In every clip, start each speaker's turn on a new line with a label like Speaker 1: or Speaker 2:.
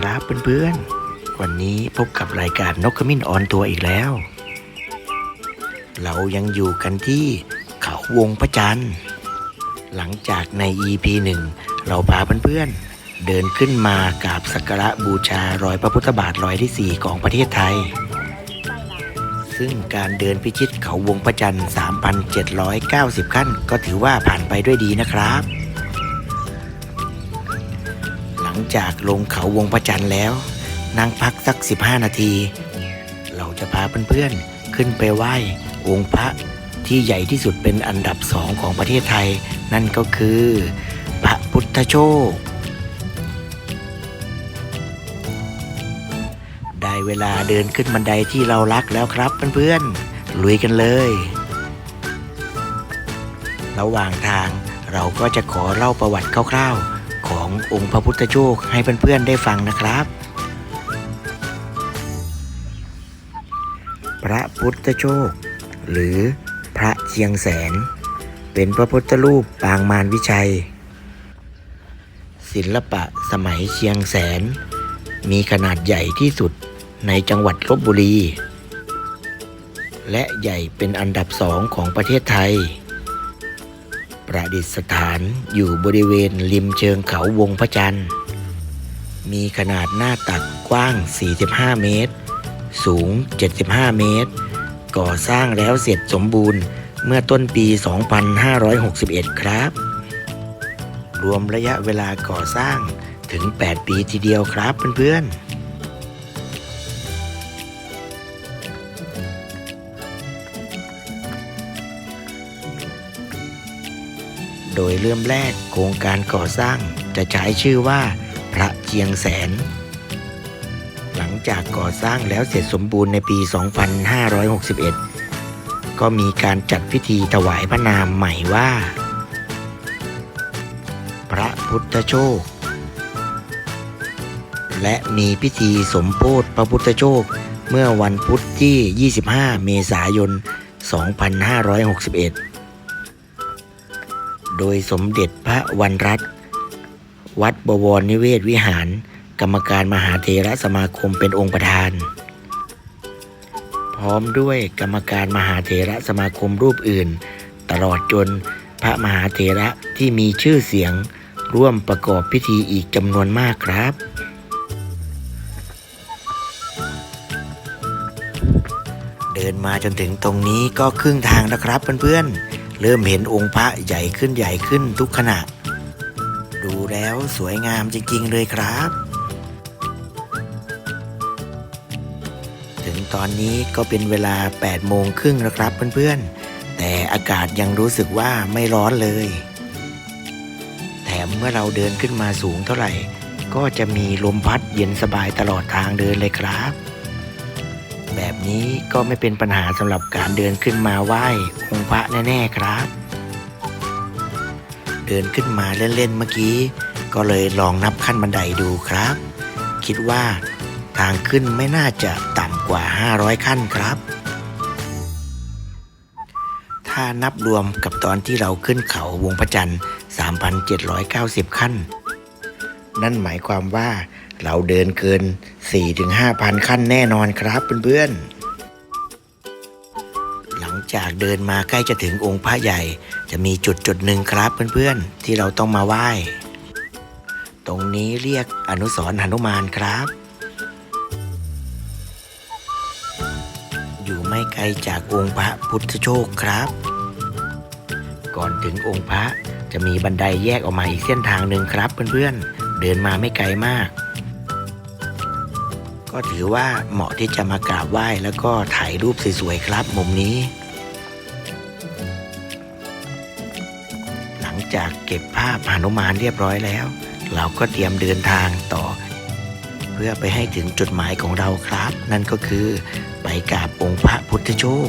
Speaker 1: ครับเพื่อนๆ วันนี้พบกับรายการนกขมิ้นออนตัวอีกแล้ว เรายังอยู่กันที่เขาวงพระจันทร์ หลังจากใน EP หนึ่งเราพาเพื่อนๆ เดินขึ้นมากราบสักการะบูชารอยพระพุทธบาทรอยที่ 4 ของประเทศไทย ซึ่งการเดินพิชิตเขาวงพระจันทร์ 3,790 ขั้น ก็ถือว่าผ่านไปด้วยดีนะครับ จากลงเขาวงพระจันทร์แล้ว นั่งพักสัก 15 นาที เราจะพาเพื่อนๆ ขึ้นไปไหว้องค์พระที่ใหญ่ที่สุดเป็นอันดับสองของประเทศไทย นั่นก็คือ พระพุทธโชค ได้เวลาเดินขึ้นบันไดที่เรารักแล้วครับเพื่อนๆ ลุยกันเลย ระหว่างทางเราก็จะขอเล่าประวัติคร่าวๆ ขององค์พระพุทธโชคให้เพื่อนๆได้ฟังนะครับ พระพุทธโชค หรือพระเชียงแสน เป็นพระพุทธรูปปางมารวิชัย ศิลปะสมัยเชียงแสน มีขนาดใหญ่ที่สุดในจังหวัดลบบุรี และใหญ่เป็นอันดับสองของประเทศไทย ประดิษฐานอยู่บริเวณริมเชิงเขาวงพระจันทร์ มีขนาดหน้าตักกว้าง 45 เมตร สูง 75 เมตร ก่อสร้างแล้วเสร็จสมบูรณ์เมื่อต้นปี 2561 ครับ รวมระยะเวลาก่อสร้างถึง 8 ปีทีเดียวครับเพื่อนๆ โดยเริ่มแรกโครงการก่อสร้างจะใช้ชื่อว่าพระเจียงแสน หลังจากก่อสร้างแล้วเสร็จสมบูรณ์ในปี 2561 ก็มีการจัดพิธีถวายพระนามใหม่ว่า พระพุทธโชค และมีพิธีสมโพธิพระพุทธโชคเมื่อวันพุธที่ 25 เมษายน 2561 โดยสมเด็จพระวันรัตน์วัดบวรนิเวศวิหาร กรรมการมหาเถระสมาคมเป็นองค์ประธาน พร้อมด้วยกรรมการมหาเถระสมาคมรูปอื่น ตลอดจนพระมหาเถระที่มีชื่อเสียงร่วมประกอบพิธีอีกจำนวนมากครับเดินมาจนถึงตรงนี้ก็ครึ่งทางแล้วครับเพื่อนๆ เริ่มเห็นองค์พระใหญ่ขึ้นใหญ่ขึ้นทุกขณะ ดูแล้วสวยงามจริงๆเลยครับ ถึงตอนนี้ก็เป็นเวลา8โมงครึ่งแล้วครับเพื่อนๆ แต่อากาศยังรู้สึกว่าไม่ร้อนเลย แถมเมื่อเราเดินขึ้นมาสูงเท่าไหร่ ก็จะมีลมพัดเย็นสบายตลอดทางเดินเลยครับแบบ นี้ก็ไม่เป็นปัญหาสำหรับการเดินขึ้นมาไหว้องค์พระแน่ๆครับ เดินขึ้นมาเล่นๆเมื่อกี้ ก็เลยลองนับขั้นบันไดดูครับ คิดว่าทางขึ้นไม่น่าจะต่ำกว่า 500 ขั้นครับ ถ้านับรวมกับตอนที่เราขึ้นเขาวงพระจันทร์ 3,790 ขั้น นั่นหมายความว่าเราเดินเกิน 4-5,000 ขั้นแน่นอนครับเพื่อนๆ จากเดินมาใกล้จะถึงองค์พระใหญ่ จะมีจุดจุดหนึ่งครับเพื่อนๆ ที่เราต้องมาไหว้ ตรงนี้เรียกอนุสรหนุมานครับ อยู่ไม่ไกลจากองค์พระพุทธโชคครับ ก่อนถึงองค์พระจะมีบันไดแยกออกมาอีกเส้นทางหนึ่งครับเพื่อนๆ เดินมาไม่ไกลมาก ก็ถือว่าเหมาะที่จะมากราบไหว้แล้วก็ถ่ายรูปสวยๆครับ มุมนี้ จากเก็บภาพหนุมานเรียบร้อยแล้ว เราก็เตรียมเดินทางต่อ เพื่อไปให้ถึงจุดหมายของเราครับ นั่นก็คือ ไปกราบองค์พระพุทธโชค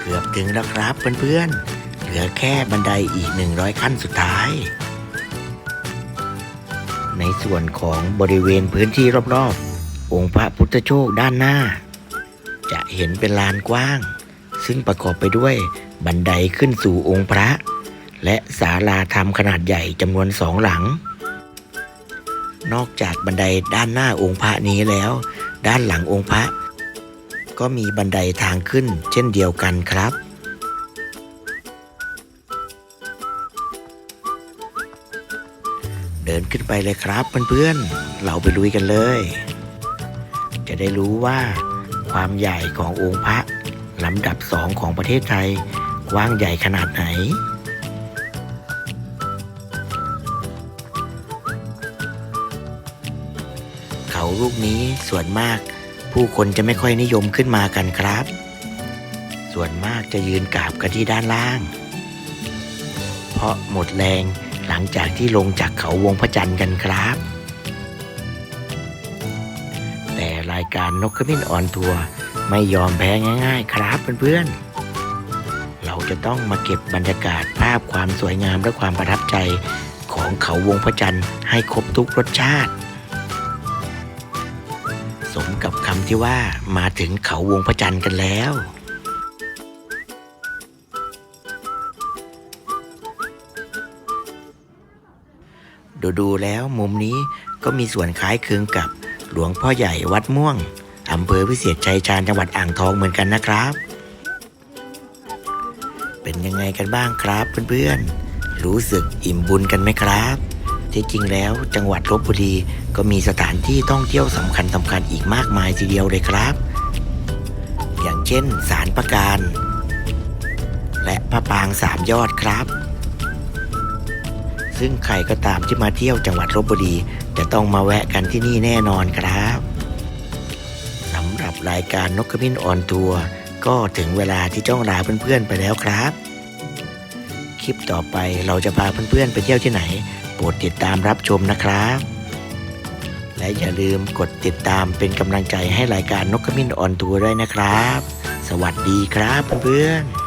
Speaker 1: เกือบถึงแล้วครับเพื่อนๆ เหลือแค่บันไดอีก 100 ขั้นสุดท้าย ในส่วนของบริเวณพื้นที่รอบๆ องค์พระพุทธโชคด้านหน้า จะเห็นเป็นลานกว้าง ซึ่งประกอบไปด้วยบันไดขึ้นสู่องค์พระ และศาลาธรรมขนาดใหญ่จำนวนสองหลัง นอกจากบันไดด้านหน้าองค์พระนี้แล้ว ด้านหลังองค์พระ ก็มีบันไดทางขึ้นเช่นเดียวกันครับเดินขึ้นไปเลยครับเพื่อนๆ เราไปลุยกันเลย จะได้รู้ว่า ความใหญ่ขององค์พระลำดับสองของประเทศไทยกว้างใหญ่ขนาดไหน เขาลูกนี้ส่วนมากผู้คนจะไม่ค่อยนิยมขึ้นมากันครับ ส่วนมากจะยืนกราบกันที่ด้านล่าง เพราะหมดแรงหลังจากที่ลงจากเขาวงพระจันทร์กันครับ การนกขมิ้นอ่อนทัวร์ไม่ยอมแพ้ง่าย ๆ ครับเพื่อนๆ เราจะต้องมาเก็บบรรยากาศภาพความสวยงามและความประทับใจของเขาวงพระจันทร์ให้ครบทุกรสชาติ สมกับคำที่ว่ามาถึงเขาวงพระจันทร์กันแล้วดูดูๆแล้วมุมนี้ก็มีส่วนคล้ายคลึงกับ หลวงพ่อใหญ่วัดม่วงอำเภอวิเศษชัยชาญจังหวัดอ่างทองเหมือนกันนะครับ เป็นยังไงกันบ้างครับเพื่อนๆ รู้สึกอิ่มบุญกันไหมครับ ที่จริงแล้วจังหวัดลบบุรีก็มีสถานที่ท่องเที่ยวสำคัญสำคัญอีกมากมายทีเดียวเลยครับ อย่างเช่นศาลประการ และพระปางสามยอดครับ ซึ่งใครก็ตามที่มาเที่ยวจังหวัดลบบุรี จะต้องมาแวะกันที่นี่แน่นอนครับสำหรับรายการนกขมิ้นออนทัวร์ก็ถึงเวลาที่จ้องลาเพื่อนๆไปแล้วครับ คลิปต่อไปเราจะพาเพื่อนๆไปเที่ยวที่ไหน โปรดติดตามรับชมนะครับ และอย่าลืมกดติดตามเป็นกำลังใจให้รายการนกขมิ้นออนทัวร์ด้วยนะครับ สวัสดีครับเพื่อนๆ